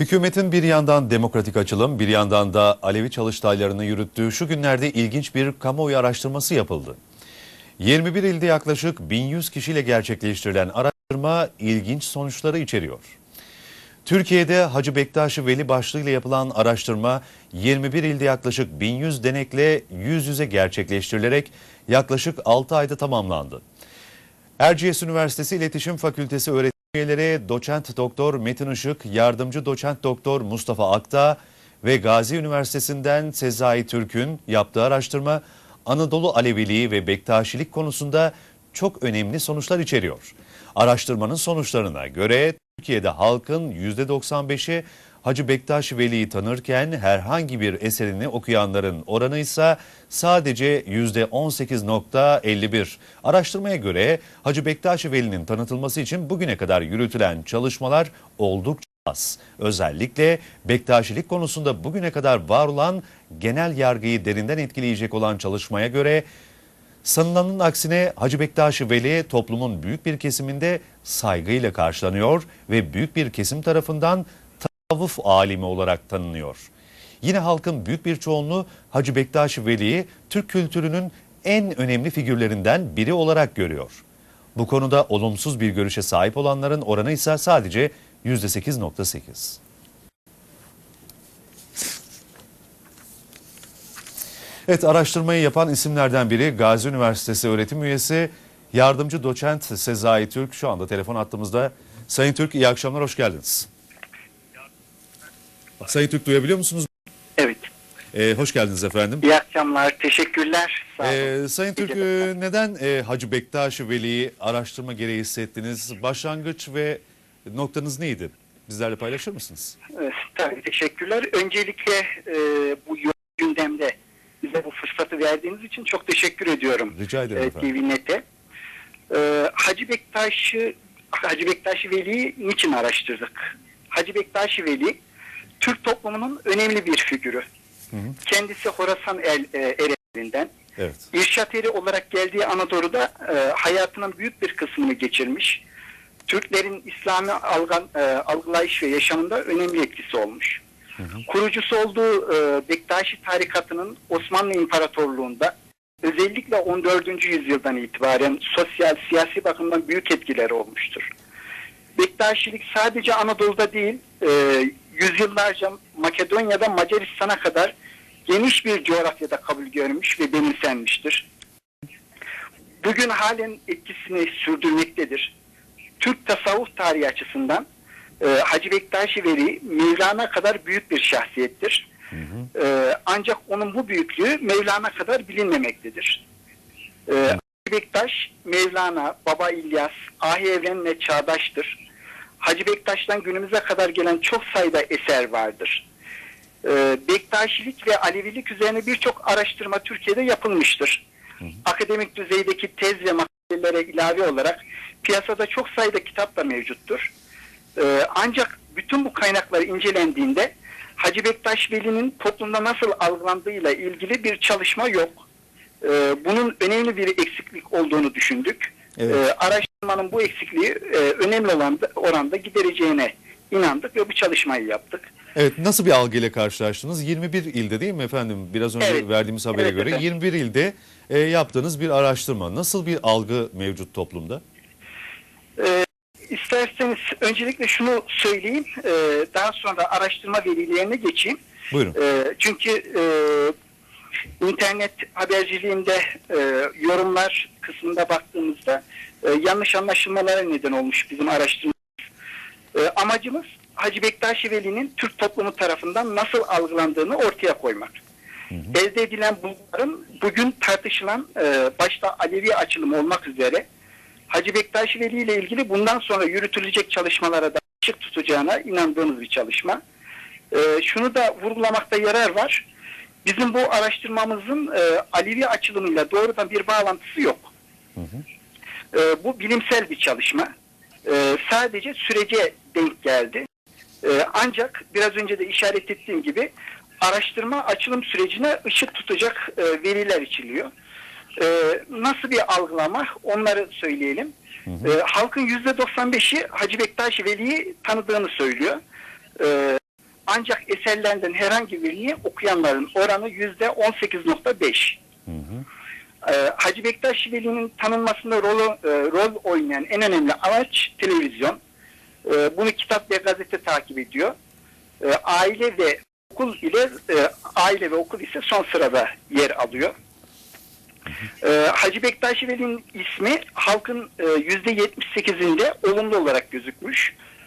Hükümetin bir yandan demokratik açılım, bir yandan da Alevi çalıştaylarını yürüttüğü şu günlerde ilginç bir kamuoyu araştırması yapıldı. 21 ilde yaklaşık 1100 kişiyle gerçekleştirilen araştırma ilginç sonuçları içeriyor. Türkiye'de Hacı Bektaş Veli başlığıyla yapılan araştırma 21 ilde yaklaşık 1100 denekle yüz yüze gerçekleştirilerek yaklaşık 6 ayda tamamlandı. Erciyes Üniversitesi İletişim Fakültesi öğretim üyeleri doçent doktor Metin Işık, yardımcı doçent doktor Mustafa Akta ve Gazi Üniversitesi'nden Sezai Türk'ün yaptığı araştırma Anadolu Aleviliği ve Bektaşilik konusunda çok önemli sonuçlar içeriyor. Araştırmanın sonuçlarına göre Türkiye'de halkın %95'i Hacı Bektaş Veli'yi tanırken herhangi bir eserini okuyanların oranı ise sadece %18.51. Araştırmaya göre Hacı Bektaş Veli'nin tanıtılması için bugüne kadar yürütülen çalışmalar oldukça az. Özellikle Bektaşilik konusunda bugüne kadar var olan genel yargıyı derinden etkileyecek olan çalışmaya göre Sanılanın aksine Hacı Bektaş Veli toplumun büyük bir kesiminde saygıyla karşılanıyor ve büyük bir kesim tarafından tasavvuf alimi olarak tanınıyor. Yine halkın büyük bir çoğunluğu Hacı Bektaş Veli'yi Türk kültürünün en önemli figürlerinden biri olarak görüyor. Bu konuda olumsuz bir görüşe sahip olanların oranı ise sadece %8.8. Evet araştırmayı yapan isimlerden biri Gazi Üniversitesi öğretim üyesi yardımcı doçent Sezai Türk şu anda telefon attığımızda. Sayın Türk iyi akşamlar hoş geldiniz. Sayın Türk duyabiliyor musunuz? Evet. Ee, hoş geldiniz efendim. İyi akşamlar. Teşekkürler. Sağ olun. Ee, Sayın Türk e, neden e, Hacı Bektaş Veli'yi araştırma gereği hissettiniz? Başlangıç ve noktanız neydi? Bizlerle paylaşır mısınız? Evet, tabii teşekkürler. Öncelikle e, bu gündemde bize bu fırsatı verdiğiniz için çok teşekkür ediyorum. Rica ederim e, efendim. TV Net'e. E, Hacı Bektaş'ı Hacı Bektaş Veli'yi niçin araştırdık? Hacı Bektaş Veli Türk toplumunun önemli bir figürü. Kendisi Horasan el, e, Ereğli'nden. Evet. İrşad eri olarak geldiği Anadolu'da e, hayatının büyük bir kısmını geçirmiş. Türklerin İslami algan, e, algılayış ve yaşamında önemli etkisi olmuş. Kurucusu olduğu e, Bektaşi tarikatının Osmanlı İmparatorluğu'nda özellikle 14. yüzyıldan itibaren sosyal, siyasi bakımdan büyük etkileri olmuştur. Bektaşilik sadece Anadolu'da değil, e, yüzyıllarca Makedonya'da Macaristan'a kadar geniş bir coğrafyada kabul görmüş ve benimsenmiştir. Bugün halen etkisini sürdürmektedir. Türk tasavvuf tarihi açısından e, Hacı Bektaşi Veli Mevlana kadar büyük bir şahsiyettir. E, ancak onun bu büyüklüğü Mevlana kadar bilinmemektedir. E, Hacı Bektaş, Mevlana, Baba İlyas, Ahi Evren'le çağdaştır. Hacı Bektaş'tan günümüze kadar gelen çok sayıda eser vardır. Ee, Bektaşilik ve Alevilik üzerine birçok araştırma Türkiye'de yapılmıştır. Akademik düzeydeki tez ve makalelere ilave olarak piyasada çok sayıda kitap da mevcuttur. Ee, ancak bütün bu kaynaklar incelendiğinde Hacı Bektaş Veli'nin toplumda nasıl algılandığıyla ilgili bir çalışma yok. Ee, bunun önemli bir eksiklik olduğunu düşündük. Evet. Ee, araştırmanın bu eksikliği e, önemli olan oranda gidereceğine inandık ve bu çalışmayı yaptık. Evet nasıl bir algıyla karşılaştınız? 21 ilde değil mi efendim? Biraz önce Evet. verdiğimiz habere Evet göre efendim. 21 ilde e, yaptığınız bir araştırma. Nasıl bir algı mevcut toplumda? Ee, isterseniz öncelikle şunu söyleyeyim, ee, daha sonra araştırma verilerine geçeyim. Buyurun. Ee, çünkü e, internet haberciliğinde e, yorumlar kısmında baktığımızda e, yanlış anlaşılmalara neden olmuş bizim araştırmamız. E, amacımız Hacı Bektaşi Veli'nin Türk toplumu tarafından nasıl algılandığını ortaya koymak. Elde edilen bulguların bugün tartışılan e, başta Alevi açılımı olmak üzere Hacı Bektaşi Veli ile ilgili bundan sonra yürütülecek çalışmalara da ışık tutacağına inandığımız bir çalışma. E, şunu da vurgulamakta yarar var. Bizim bu araştırmamızın e, Alevi açılımıyla doğrudan bir bağlantısı yok. E, bu bilimsel bir çalışma. E, sadece sürece denk geldi. E, ancak biraz önce de işaret ettiğim gibi araştırma açılım sürecine ışık tutacak e, veriler içiliyor. E, nasıl bir algılama onları söyleyelim. E, halkın %95'i Hacı Bektaş Veli'yi tanıdığını söylüyor. E, ancak eserlerinden herhangi birini okuyanların oranı yüzde 18.5. Ee, Hacı Bektaş Veli'nin tanınmasında rol, e, rol oynayan en önemli amaç televizyon. Ee, bunu kitap ve gazete takip ediyor. Ee, aile ve okul ile e, aile ve okul ise son sırada yer alıyor. Ee, Hacı Bektaş Veli'nin ismi halkın e, %78'inde olumlu olarak gözükmüş.